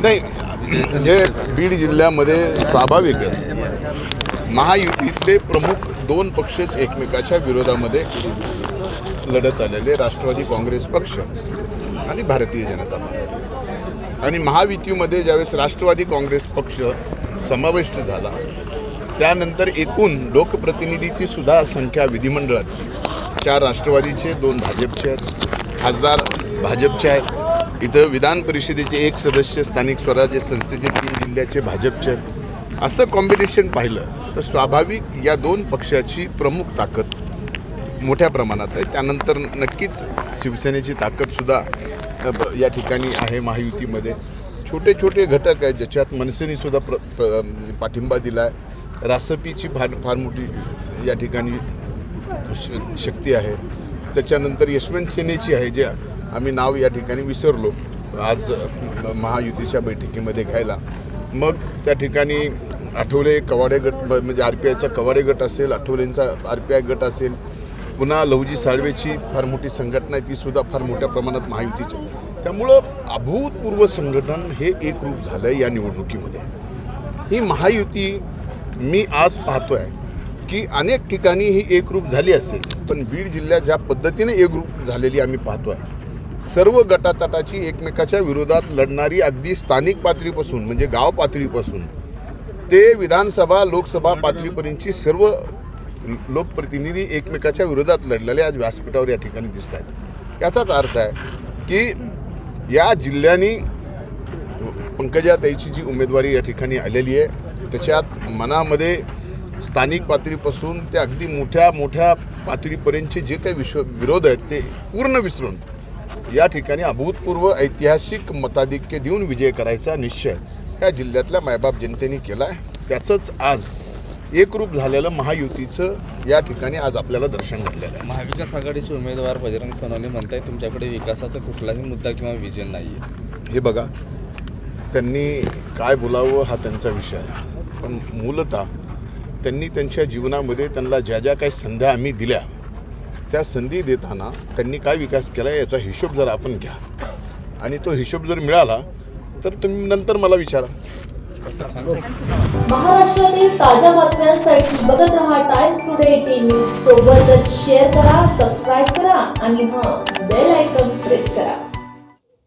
नाही म्हणजे बीड जिल्ह्यामध्ये स्वाभाविकच महायुतीतले प्रमुख दोन पक्षच एकमेकाच्या विरोधामध्ये लढत आलेले राष्ट्रवादी काँग्रेस पक्ष आणि भारतीय जनता पार्टी आणि महायुतीमध्ये ज्यावेळेस राष्ट्रवादी काँग्रेस पक्ष समाविष्ट झाला त्यानंतर एकूण लोकप्रतिनिधीची सुद्धा संख्या विधिमंडळात. चार राष्ट्रवादीचे दोन भाजपचे आहेत. खासदार भाजपचे आहेत इथं विधान परिषदेचे एक सदस्य स्थानिक स्वराज्य संस्थेचे तीन जिल्ह्याचे भाजपचे. आहेत असं कॉम्बिनेशन पाहिलं तर स्वाभाविक या दोन पक्षाची प्रमुख ताकद मोठ्या प्रमाणात आहे. त्यानंतर नक्कीच शिवसेनेची ताकदसुद्धा या ठिकाणी आहे महायुतीमध्ये. छोटे छोटे घटक आहेत ज्याच्यात मनसेनेसुद्धा प्र, प्र पाठिंबा दिला आहे रासपीची फार फार मोठी या ठिकाणी श- शक्ती आहे. त्याच्यानंतर यशवंत सेनेची आहे जे आम्ही नाव या ठिकाणी विसरलो आज महायुतीच्या बैठकीमध्ये घ्यायला. मग त्या ठिकाणी आठवले कवाडे गट म्हणजे आर पी आयचा कवाडे गट असेल आठवलेंचा आर पी आय गट असेल पुन्हा लवजी साळवेची फार मोठी संघटना आहे ती सुद्धा फार मोठ्या प्रमाणात महायुतीची त्यामुळं अभूतपूर्व संघटन हे एकरूप झालं आहे या निवडणुकीमध्ये. ही महायुती मी आज पाहतो आहे की अनेक ठिकाणी ही एकरूप झाली असेल पण बीड जिल्ह्यात ज्या पद्धतीने एकरूप झालेली आम्ही पाहतो आहे सर्व गटातटाची एकमेकाच्या विरोधात लढणारी अगदी स्थानिक पातळीपासून म्हणजे गाव पातळीपासून ते विधानसभा लोकसभा पातळीपर्यंतची सर्व लोकप्रतिनिधी एकमेकाच्या विरोधात लढलेले आज व्यासपीठावर या ठिकाणी दिसत आहेत याचाच अर्थ आहे की या जिल्ह्यांनी पंकजाताईची जी उमेदवारी या ठिकाणी आलेली आहे त्याच्यात मनामध्ये स्थानिक पातळीपासून ते अगदी मोठ्या मोठ्या पातळीपर्यंतचे जे काही विश्व विरोध आहेत ते पूर्ण विसरून या ठिकाणी अभूतपूर्व ऐतिहासिक मताधिक्य देऊन विजय करायचा निश्चय ह्या जिल्ह्यातल्या मायबाप जनतेने केला आहे त्याचंच आज एकरूप झालेलं महायुतीचं या ठिकाणी आज आपल्याला दर्शन घडलेलं आहे. महाविकास आघाडीचे उमेदवार बजरंग सोनवणे म्हणताय तुमच्याकडे विकासाचा कुठलाही मुद्दा किंवा विजन नाही आहे हे बघा त्यांनी काय बोलावं हा त्यांचा विषय आहे. पण मूलतः त्यांनी त्यांच्या जीवनामध्ये त्यांना ज्या ज्या काही संध्या आम्ही दिल्या त्या संधी देताना त्यांनी काय विकास केला याचा हिशोब जर आपण घ्या. आणि तो हिशोब जर मिळाला तर तुम्ही नंतर मला विचारा. महाराष्ट्रातील ताज्या बातम्यांसाठी बघत रहा टाइम्स टुडे टीव्ही सोबतच शेअर करा सबस्क्राईब करा आणि हां बेल